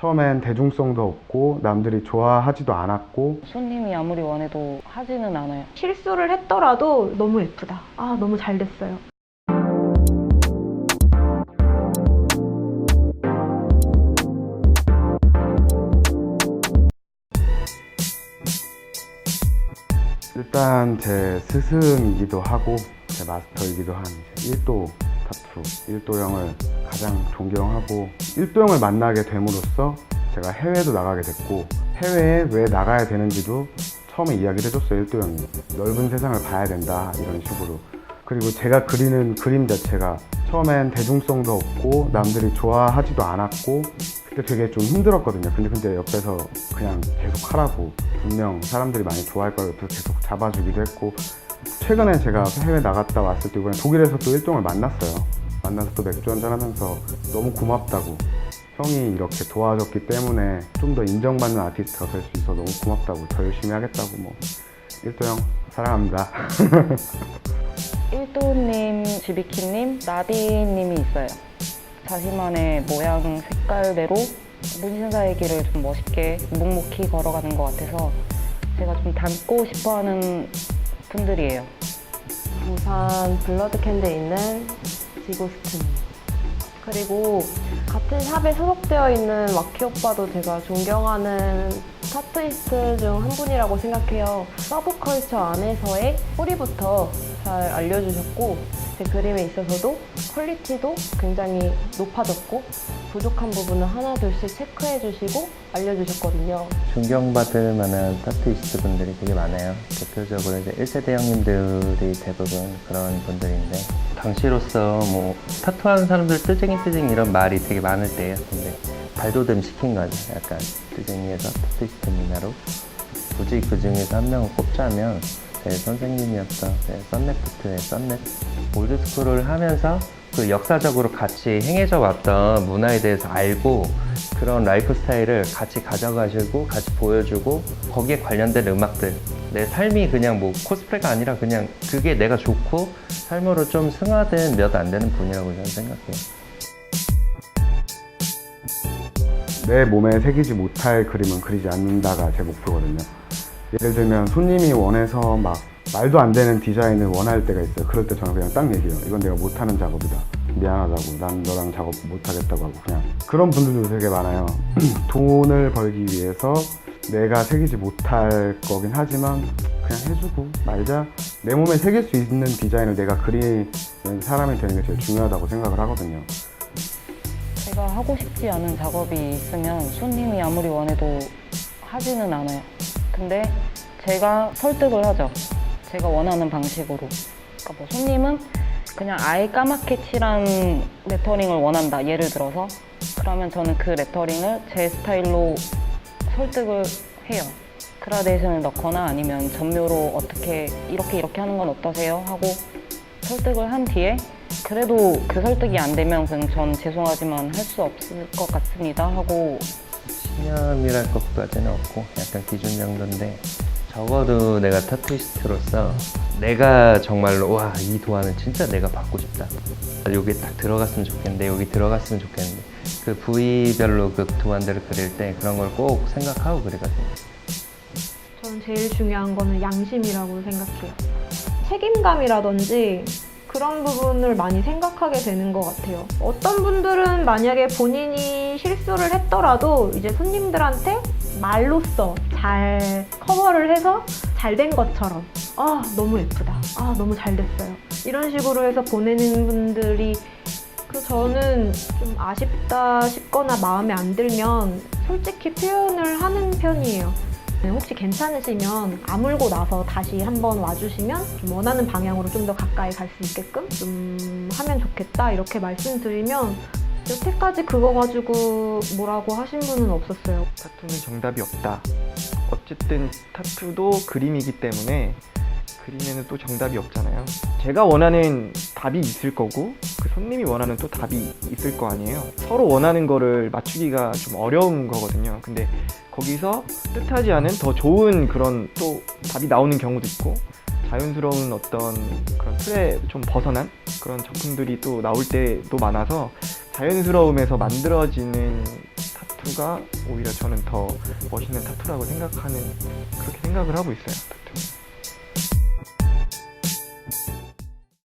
처음엔 대중성도 없고 남들이 좋아하지도 않았고 손님이 아무리 원해도 하지는 않아요. 실수를 했더라도 너무 예쁘다. 아, 너무 잘 됐어요. 일단 제 스승이기도 하고 제 마스터이기도 한 이제 1도 타투 1도형을 가장 존경하고 1도형을 만나게 됨으로써 제가 해외도 나가게 됐고 해외에 왜 나가야 되는지도 처음에 이야기를 해줬어요 1도형이. 넓은 세상을 봐야 된다 이런 식으로. 그리고 제가 그리는 그림 자체가 처음엔 대중성도 없고 남들이 좋아하지도 않았고 그때 되게 좀 힘들었거든요. 근데 근데 옆에서 그냥 계속 하라고. 분명 사람들이 많이 좋아할 걸 옆에서 계속 잡아주기도 했고 최근에 제가 해외 나갔다 왔을 때 이번에 독일에서 또 일종을 만났어요. 만나서 또 맥주 한잔 하면서 너무 고맙다고 형이 이렇게 도와줬기 때문에 좀 더 인정받는 아티스트가 될 수 있어 너무 고맙다고 더 열심히 하겠다고 뭐 일도 형 사랑합니다. 일도님, 지비키님, 나비님이 있어요. 자신만의 모양 색깔대로 문신사의 길을 좀 멋있게 묵묵히 걸어가는 것 같아서 제가 좀 닮고 싶어하는 분들이에요. 부산 블러드 캔드에 있는 지고스트님. 그리고 같은 샵에 소속되어 있는 와키 오빠도 제가 존경하는 타투이스트 중 한 분이라고 생각해요. 서브컬처 안에서의 뿌리부터 잘 알려주셨고 제 그림에 있어서도 퀄리티도 굉장히 높아졌고 부족한 부분은 하나둘씩 체크해 주시고 알려주셨거든요. 존경받을 만한 타투이스트 분들이 되게 많아요. 대표적으로 이제 1세대 형님들이 대부분 그런 분들인데 당시로서 뭐 타투하는 사람들 뜨쟁이 뜨쟁이 이런 말이 되게 많을 때예요. 근데 발돋움 시킨 거죠. 약간 뜨쟁이에서 타투이스트 문화로 굳이 그 중에서 한 명을 꼽자면 제 선생님이었던 제 썬네프트의 썬넷 올드스쿨을 하면서 그 역사적으로 같이 행해져 왔던 문화에 대해서 알고 그런 라이프 스타일을 같이 가져가시고 같이 보여주고 거기에 관련된 음악들 내 삶이 그냥 뭐 코스프레가 아니라 그냥 그게 내가 좋고 삶으로 좀 승화된 몇 안 되는 분이라고 저는 생각해요. 내 몸에 새기지 못할 그림은 그리지 않는다가 제 목표거든요. 예를 들면 손님이 원해서 막 말도 안 되는 디자인을 원할 때가 있어요. 그럴 때 저는 그냥 딱 얘기해요. 이건 내가 못하는 작업이다. 미안하다고. 난 너랑 작업 못하겠다고 하고 그냥 그런 분들도 되게 많아요. 돈을 벌기 위해서 내가 새기지 못할 거긴 하지만 그냥 해주고 말자. 내 몸에 새길 수 있는 디자인을 내가 그리는 사람이 되는 게 제일 중요하다고 생각을 하거든요. 제가 하고 싶지 않은 작업이 있으면 손님이 아무리 원해도 하지는 않아요. 근데 제가 설득을 하죠. 제가 원하는 방식으로. 그러니까 뭐 손님은 그냥 아예 까맣게 칠한 레터링을 원한다. 예를 들어서. 그러면 저는 그 레터링을 제 스타일로 설득을 해요. 그라데이션을 넣거나 아니면 전묘로 어떻게 이렇게 이렇게 하는 건 어떠세요? 하고 설득을 한 뒤에 그래도 그 설득이 안 되면 그냥 전 죄송하지만 할 수 없을 것 같습니다 하고 신념이랄 것까지는 없고 약간 기준 정도인데 적어도 내가 타투이스트로서 내가 정말로 와 이 도안은 진짜 내가 받고 싶다. 여기 딱 들어갔으면 좋겠는데 여기 들어갔으면 좋겠는데. 그 부위별로 그 도안들을 그릴 때 그런 걸 꼭 생각하고 그리거든요. 저는 제일 중요한 거는 양심이라고 생각해요. 책임감이라든지 그런 부분을 많이 생각하게 되는 것 같아요. 어떤 분들은 만약에 본인이 실수를 했더라도 이제 손님들한테 말로써 잘 커버를 해서 잘 된 것처럼 아 너무 예쁘다 아 너무 잘 됐어요 이런 식으로 해서 보내는 분들이 그 저는 좀 아쉽다 싶거나 마음에 안 들면 솔직히 표현을 하는 편이에요. 네, 혹시 괜찮으시면 아물고 나서 다시 한번 와주시면 좀 원하는 방향으로 좀 더 가까이 갈 수 있게끔 좀 하면 좋겠다 이렇게 말씀드리면 여태까지 그거 가지고 뭐라고 하신 분은 없었어요. 타투는 정답이 없다. 어쨌든 타투도 그림이기 때문에 그림에는 또 정답이 없잖아요. 제가 원하는 답이 있을 거고 그 손님이 원하는 또 답이 있을 거 아니에요. 서로 원하는 거를 맞추기가 좀 어려운 거거든요. 근데 거기서 뜻하지 않은 더 좋은 그런 또 답이 나오는 경우도 있고 자연스러운 어떤 그런 틀에 좀 벗어난 그런 작품들이 또 나올 때도 많아서 자연스러움에서 만들어지는 타투가 오히려 저는 더 멋있는 타투라고 생각하는 그렇게 생각을 하고 있어요. 타투.